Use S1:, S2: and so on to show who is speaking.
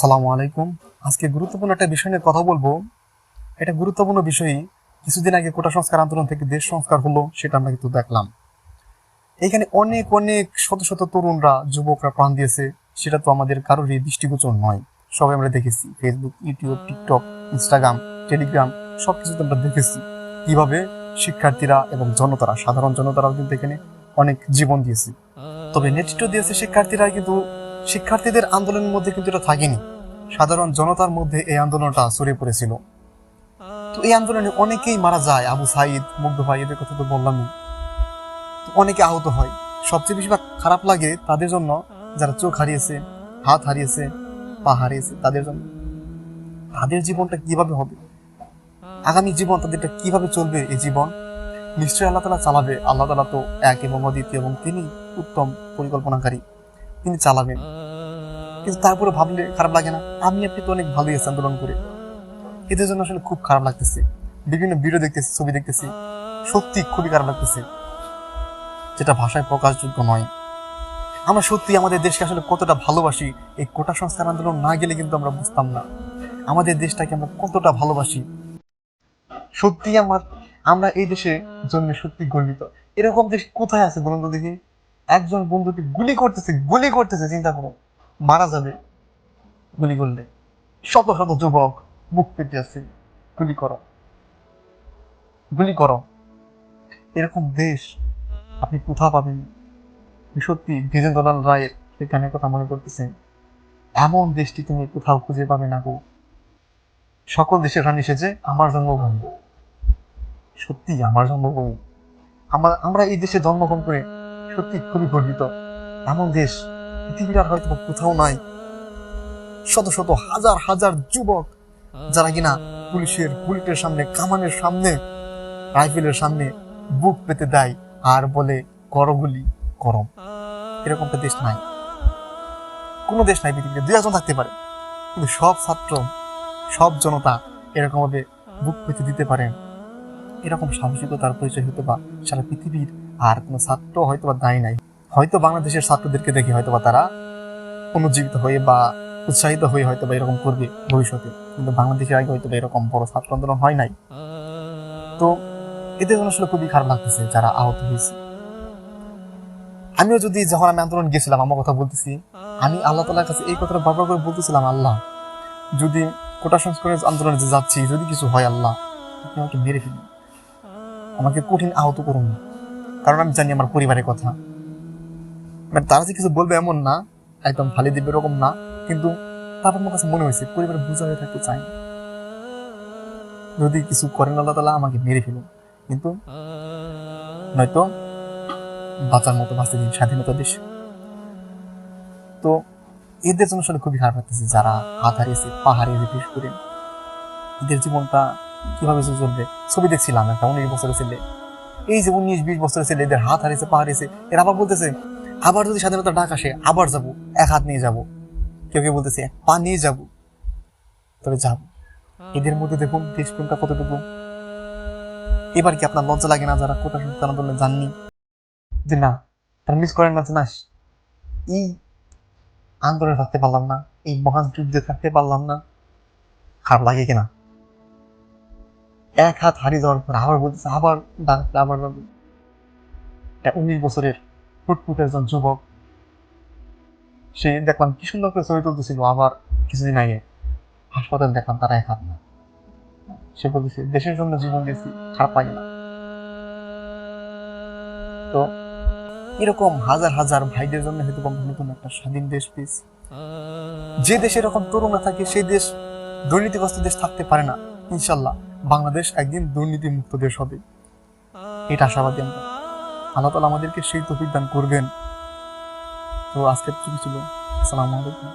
S1: সালামু আলাইকুম। আজকে গুরুত্বপূর্ণ একটা বিষয় নিয়ে কথা বলব। এটা গুরুত্বপূর্ণ বিষয়ই। কিছুদিন আগে কোটা সংস্কার আন্দোলন থেকে দেশ সংস্কার হলো, সেটা আমরা কিন্তু দেখলাম। এখানে অনেক অনেক শত শত তরুণরা, যুবকরা প্রাণ দিয়েছে। সেটা তো আমাদের কারোরই দৃষ্টিগোচর নয়। সবাই আমরা দেখেছি। Facebook YouTube TikTok Instagram Telegram সব কিছুতে আমরা দেখেছি। কীভাবে শিক্ষার্থীরা এবং জনতারা, সাধারণ জনতারাও কিন্তু এখানে অনেক জীবন দিয়েছে। তবে নেতৃত্ব দিয়েছে শিক্ষার্থীরা কিন্তু শিক্ষার্থীদের আন্দোলনের মধ্যে কিন্তু এটা থাকেনি। সাধারণ জনতার মধ্যে এই আন্দোলনটা ছড়িয়ে পড়েছিল। তো এই আন্দোলনে অনেকেই মারা যায়। আবু সাইদ, মুগ্ধ ভাই, এদের কথা তো বললামই। তো অনেকে আহত হয়। সবচেয়ে বেশি খারাপ লাগে তাদের জন্য যারা চোখ হারিয়েছে, হাত হারিয়েছে, পা হারিয়েছে, তাদের জন্য। তাদের জীবনটা কীভাবে হবে? আগামী জীবন তাদেরটা কীভাবে চলবে এই জীবন? নিশ্চয়ই আল্লাহ তালা চালাবে। আল্লাহ তালা তো এক এবং অদ্বিতীয় এবং তিনি উত্তম পরিকল্পনাকারী। তিনি চালাবেন। কিন্তু তারপরে ভাবলে খারাপ লাগে না। আমি আপনি তো অনেক ভালোই আছি আন্দোলন করে। এদের জন্য আসলে খুব খারাপ লাগতেছে। বিভিন্ন ভিডিও দেখতেছি, ছবি দেখতেছি। সত্যি খুবই খারাপ লাগতেছে। যেটা ভাষায় প্রকাশযোগ্য নয়। আমরা সত্যি আমাদের দেশকে আসলে কতটা ভালোবাসি, এই কোটা সংস্কার আন্দোলন না গেলে কিন্তু আমরা বুঝতাম না। আমাদের দেশটাকে আমরা কতটা ভালোবাসি। সত্যি আমার, আমরা এই দেশে জন্মে সত্যি গর্বিত। এরকম দেশ কোথায় আছে বলুন তো দেখি। একজন বন্ধুকে গুলি করতেছে গুলি করতেছে, চিন্তা করো। মারা যাবে। গুলি করলে। শত শত যুবক মুখ পেতে আছে। গুলি করো। গুলি করো। এরকম দেশ আপনি কোথাও পাবেন সত্যি দ্বিজেন্দ্রলাল রায়ের সেই গানের কথা মনে করতেছেন এমন দেশটি তুমি কোথাও খুঁজে পাবে না গো। সকল দেশের রানী সেজে আমার জন্মভূমি। সত্যি আমার জন্মভূমি। আমরা আমরা এই দেশে জন্মগ্রহণ করে সত্যি খুবই গর্বিত। এমন দেশ, পৃথিবীর আর হয়তো কোথাও নাই। শত শত হাজার হাজার যুবক যারা কিনা পুলিশের বুলেটের সামনে, কামানের সামনে, রাইফেলের সামনে বুক পেতে দেয় আর বলে, করগুলি করম। এরকমটা দেশ নাই। কোনো দেশ নাই পৃথিবীতে, দুই একজন থাকতে পারে। কিন্তু সব ছাত্র, সব জনতা এরকমভাবে বুক পেতে দিতে পারেন। এরকম সাহসিকতার পরিচয় হতে বা সারা পৃথিবীর আর কোনো ছাত্র হয়তো বা দায়ী নাই। হয়তো বাংলাদেশের ছাত্রদেরকে দেখে হয়তো বা তারা অনুজ্জীবিত হয়ে বা উৎসাহিত হয়ে হয়তো বা এরকম করবে ভবিষ্যতে। কিন্তু বাংলাদেশের আগে হয়তো বা এরকম বড় ছাত্র আন্দোলন হয় নাই। তো এদের জন্য আসলে খুবই খারাপ লাগতেছে যারা আহত হয়েছে। আমিও যদি যখন আমি আন্দোলন গেছিলাম, আমার কথা বলতেছি, আমি আল্লাহ তালার কাছে এই কথাটা বারবার করে বলতেছিলাম, আল্লাহ, যদি কোটা সংস্কারের আন্দোলনে যে যাচ্ছি, যদি কিছু হয় আল্লাহ, আপনি আমাকে মেরে ফেলুন। আমাকে কঠিন আহত করুন না। কারণ আমি জানি আমার পরিবারের কথা। মানে তারা যে কিছু বলবে এমন না, একদম ফালি দিবে এরকম না, কিন্তু তারপর আমার কাছে মনে হয়েছে, পরিবারের বোঝা হয়ে থাকতে চাই যদি কিছু করেন আল্লাহ তালা আমাকে মেরে ফেলুন কিন্তু নয়তো বাঁচার মতো বাঁচতে দিন, স্বাধীনতা দেশ। তো এদের জন্য আসলে খুবই খারাপ লাগতেছে, যারা হাত হারিয়েছে, পা হারিয়েছে বিশেষ করে। এদের জীবনটা কীভাবে চলবে, ছবি দেখছিলাম একটা, উনিশ বছরের ছেলে। এই যে উনিশ বিশ বছরের ছেলে, এদের হাত হারিয়েছে, পা হারিয়েছে, এরা আবার বলতেছে, আবার যদি স্বাধীনতা ডাক আসে, আবার যাব, এক হাত নিয়ে যাব। কেউ কেউ বলতেছে, এক পা নিয়ে যাব। তবে যাব। এদের মধ্যে দেখুন দেশপ্রেমটা কতটুকু। এবার কি আপনার লজ্জা লাগে না যারা কোটা সংস্থান আন্দোলনে যাননি? যে না, তারা মিস করেন না যে না, এই আন্দোলনে থাকতে পারলাম না, এই মহান যুদ্ধে থাকতে পারলাম না, খারাপ লাগে কিনা? এক হাত হারিয়ে যাওয়ার পর আবার বলতেছে, আবার আবার একটা উনিশ বছরের ফুটফুটে একজন যুবক, সে দেখলাম কি সুন্দর করে ছবি তুলতেছিল, আবার কিছুদিন আগে হাসপাতাল দেখলাম তারা এক হাত না। সে বলতেছে, দেশের জন্য জীবন দিয়েছি, খারাপ লাগে না। তো এরকম হাজার হাজার ভাইদের জন্য হয়তো নতুন একটা স্বাধীন দেশ পেয়েছি। যে দেশে এরকম তরুণা থাকে, সেই দেশ দুর্নীতিগ্রস্ত দেশ থাকতে পারে না, ইনশাল্লাহ। বাংলাদেশ একদিন দুর্নীতি মুক্ত দেশ হবে। এটা আশাবাদী আমরা। আল্লাহ তালা আমাদেরকে সেই তফিক দান করবেন। তো আজকের কিছু ছিল। আসসালামু আলাইকুম।